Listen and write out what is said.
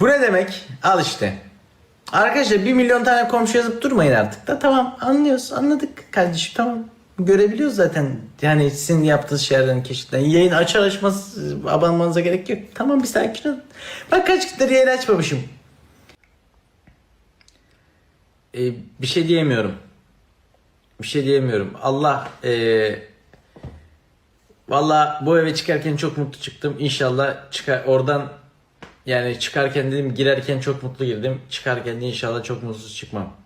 Bu ne demek? Al işte. Arkadaşlar bir milyon tane komşu yazıp durmayın artık da. Tamam anlıyoruz anladık kardeşim tamam. Görebiliyoruz zaten. Yani sizin yaptığınız şeylerden keşiften. Yayın açar açmaz e, abanmanıza gerek yok. Tamam bir sakin olun. Bak kaç gündür yayın açmamışım. Ee, bir şey diyemiyorum. Bir şey diyemiyorum. Allah ee, Valla bu eve çıkarken çok mutlu çıktım. İnşallah çıkar oradan yani çıkarken dedim girerken çok mutlu girdim. Çıkarken de inşallah çok mutsuz çıkmam.